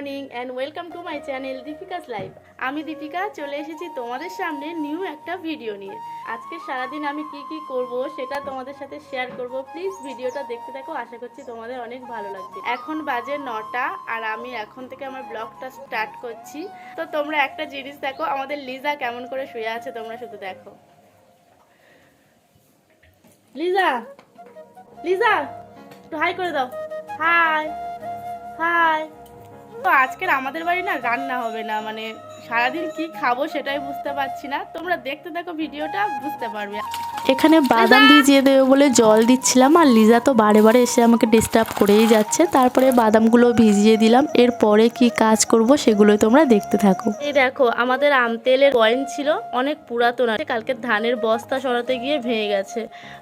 Morning and welcome to my channel Deepika's life আমি দীপিকা, চলে এসেছি তোমাদের সামনে নিউ একটা ভিডিও নিয়ে। আজকে সারাদিন আমি কি কি করব সেটা তোমাদের সাথে শেয়ার করব। প্লিজ ভিডিওটা দেখতে থাকো, আশা করছি তোমাদের অনেক ভালো লাগবে। এখন বাজে নটা আর আমি এখন থেকে আমার ব্লগটা স্টার্ট করছি। তো তোমরা একটা জিনিস দেখো, আমাদের লিজা কেমন করে শুয়ে আছে তোমরা শুধু দেখো। লিজা লিজা, একটু হাই করে দাও। হাই হাই তো আজকের আমাদের বাড়ি না রান্না হবে না মানে সারাদিন কি খাব সেটাই বুঝতে পারছি না। তোমরা দেখতে দেখো ভিডিওটা বুঝতে পারবে। এখানে বাদাম ভিজিয়ে দেবে বলে জল দিচ্ছিলাম আর লিজা তো বারে বারে এসে আমাকে ডিস্টার্ব করেই যাচ্ছে। তারপরে বাদামগুলো ভিজিয়ে দিলাম। এরপরে কি কাজ করব সেগুলোই তোমরা দেখতে থাকো। এই দেখো আমাদের আম তেলের কয়েন ছিল অনেক পুরাতন আছে কালকে ধানের বস্তা সরাতে গিয়ে ভেঙে গেছে।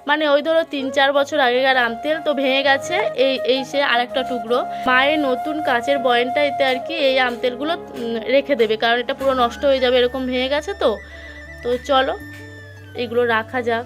মানে ওই ধরো তিন চার বছর আগেকার আম তেল তো ভেঙে গেছে এই এই সে আরেকটা টুকরো। মায়ের নতুন কাচের বয়েনটা এতে আর কি এই আম তেলগুলো রেখে দেবে কারণ এটা পুরো নষ্ট হয়ে যাবে, এরকম ভেঙে গেছে তো। তো চলো, এগুলো রাখা যাক।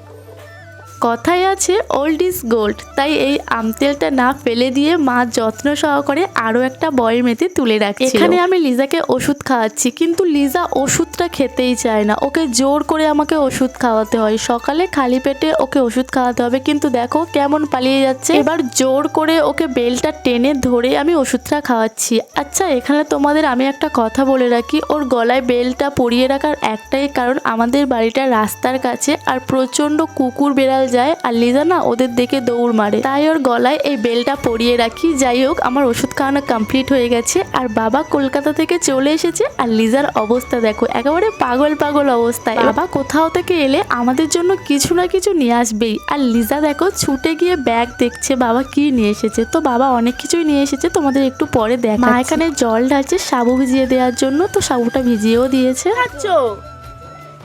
কথাই আছে ওল্ড ইজ গোল্ড তাই এই আমতেলটা না ফেলে দিয়ে মা যত্ন সহকারে আরও একটা বয়েমেতে তুলে রাখছে এখানে আমি লিজাকে ওষুধ খাওয়াচ্ছি, কিন্তু লিজা ওষুধটা খেতেই চায় না। ওকে জোর করে আমাকে ওষুধ খাওয়াতে হয়। সকালে খালি পেটে ওকে ওষুধ খাওয়াতে হবে, কিন্তু দেখো কেমন পালিয়ে যাচ্ছে। এবার জোর করে ওকে বেলটা টেনে ধরে আমি ওষুধটা খাওয়াচ্ছি। আচ্ছা এখানে তোমাদের আমি একটা কথা বলে রাখি। ওর গলায় বেলটা পরিয়ে রাখার একটাই কারণ আমাদের বাড়িটা রাস্তার কাছে আর প্রচণ্ড কুকুর বেড়াল যায় আর লিজা না ওদের দেখে দৌড় মারে। তাই ওর গলায় এই বেলটা পরিয়ে রাখি। যাই হোক, আমার ওষুধ খাওয়ানো কমপ্লিট হয়ে গেছে আর বাবা কলকাতা থেকে চলে এসেছে আর লিজার অবস্থা দেখো একেবারে পাগল পাগল অবস্থায়। বাবা কোথাও থেকে এলে আমাদের জন্য কিছু না কিছু নিয়ে আসবেই। আর লিজা দেখো ছুটে গিয়ে ব্যাগ দেখছে বাবা কি নিয়ে এসেছে? তো বাবা অনেক কিছুই নিয়ে এসেছে তোমাদের একটু পরে দেখ মা এখানে জল ঢালছে সাবু ভিজিয়ে দেওয়ার জন্য তো সাবুটা ভিজিয়েও দিয়েছে। খাচ্ছ?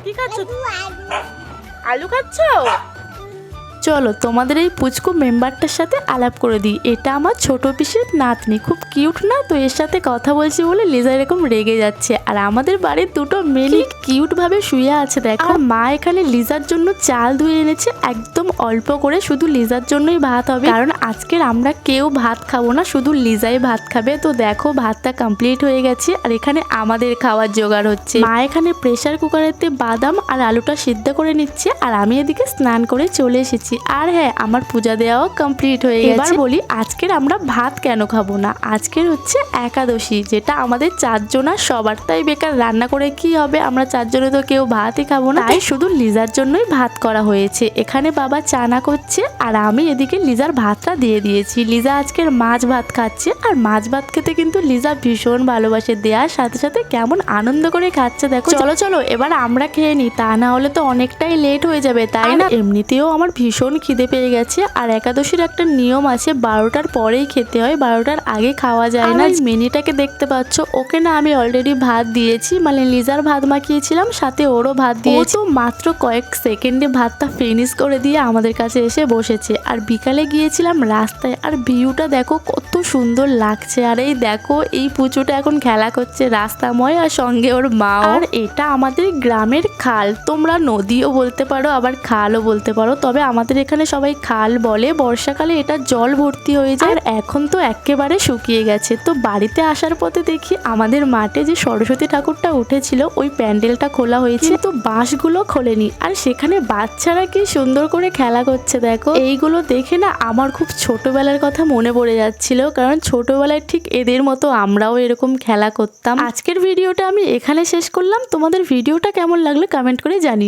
কি খাচ্ছ? আলু খাচ্ছ? চলো তোমাদের এই পুচকু মেম্বারটার সাথে আলাপ করে দিই। এটা আমার ছোট পিসির নাতনি। খুব কিউট না? তো এর সাথে কথা বলছি বলে লিজা এরকম রেগে যাচ্ছে। আর আমাদের বাড়ির দুটো মেলি কিউট ভাবে শুয়ে আছে দেখো। আর মা এখানে লিজার জন্য চাল ধুয়ে এনেছে একদম অল্প করে শুধু লিজার জন্যই ভাত হবে। কারণ আজকের আমরা কেউ ভাত খাব না শুধু লিজাই ভাত খাবে। তো দেখো ভাতটা কমপ্লিট হয়ে গেছে আর এখানে আমাদের খাওয়ার জোগাড় হচ্ছে। মা এখানে প্রেসার কুকারেতে বাদাম আর আলুটা সিদ্ধ করে নিচ্ছে আর আমি এদিকে স্নান করে চলে এসেছি। আর হ্যাঁ আমার পূজা দেওয়াও কমপ্লিট হয়ে গেছে। এবার বলি আজকের আমরা ভাত কেন খাব না? আজকের হচ্ছে একাদশী যেটা আমাদের চারজনার সবার তাই বেকার রান্না করে কি হবে? আমরা চারজনে তো কেউ ভাতই খাব না। তাই শুধু লিজার জন্যই ভাত করা হয়েছে। এখানে বাবা চানা করছে আর আমি এদিকে লিজার ভাতটা দিয়ে দিয়েছি। লিজা আজকের মাছ ভাত খাচ্ছে আর মাছ ভাত খেতে কিন্তু লিজা ভীষণ ভালোবাসে। দেওয়ার সাথে সাথে কেমন আনন্দ করে খাচ্ছে দেখো। চলো চলো এবার আমরা খেয়ে নিই। তা না হলে তো অনেকটাই লেট হয়ে যাবে তাই না? এমনিতেও আমার ভীষণ খিদে পেয়ে গেছে আর একাদশীর একটা নিয়ম আছে বারোটার পরেই খেতে হয় বারোটার আগে খাওয়া যায় না। মেনিটাকে দেখতে পাচ্ছ ওকে না আমি অলরেডি ভাত দিয়েছি মানে লিজার ভাত মাখিয়েছিলাম সাথে ওরও ভাত দিয়েছি। মাত্র কয়েক সেকেন্ডে ভাতটা ফিনিশ করে দিয়ে আমাদের কাছে এসে বসেছে। আর বিকালে গিয়েছিলাম রাস্তায় আর ভিউটা দেখো কত সুন্দর লাগছে। আর এই দেখো এই পুচোটা এখন খেলা করছে রাস্তাময় আর সঙ্গে ওর মা আর এটা আমাদের গ্রামের খাল তোমরা নদীও বলতে পারো আবার খালও বলতে পারো। তবে আমাদের এখানে সবাই খাল বলে বর্ষাকালে এটা জল ভর্তি হয়ে যায়। আর এখন তো একেবারে শুকিয়ে গেছে। তো বাড়িতে আসার পথে দেখি আমাদের মাঠে যে সরস্বতী ঠাকুরটা উঠেছিল, ওই প্যান্ডেলটা খোলা হয়েছে। তো বাঁশগুলো খোলেনি। আর সেখানে বাচ্চারা কি সুন্দর করে খেলা করছে দেখো। এইগুলো দেখে না আমার খুব ছোটবেলার কথা মনে পড়ে যাচ্ছিল। কারণ ছোটবেলায় ঠিক এদের মতো আমরাও এরকম খেলা করতাম। আজকের ভিডিওটা আমি এখানে শেষ করলাম। তোমাদের ভিডিওটা কেমন লাগল কমেন্ট করে জানি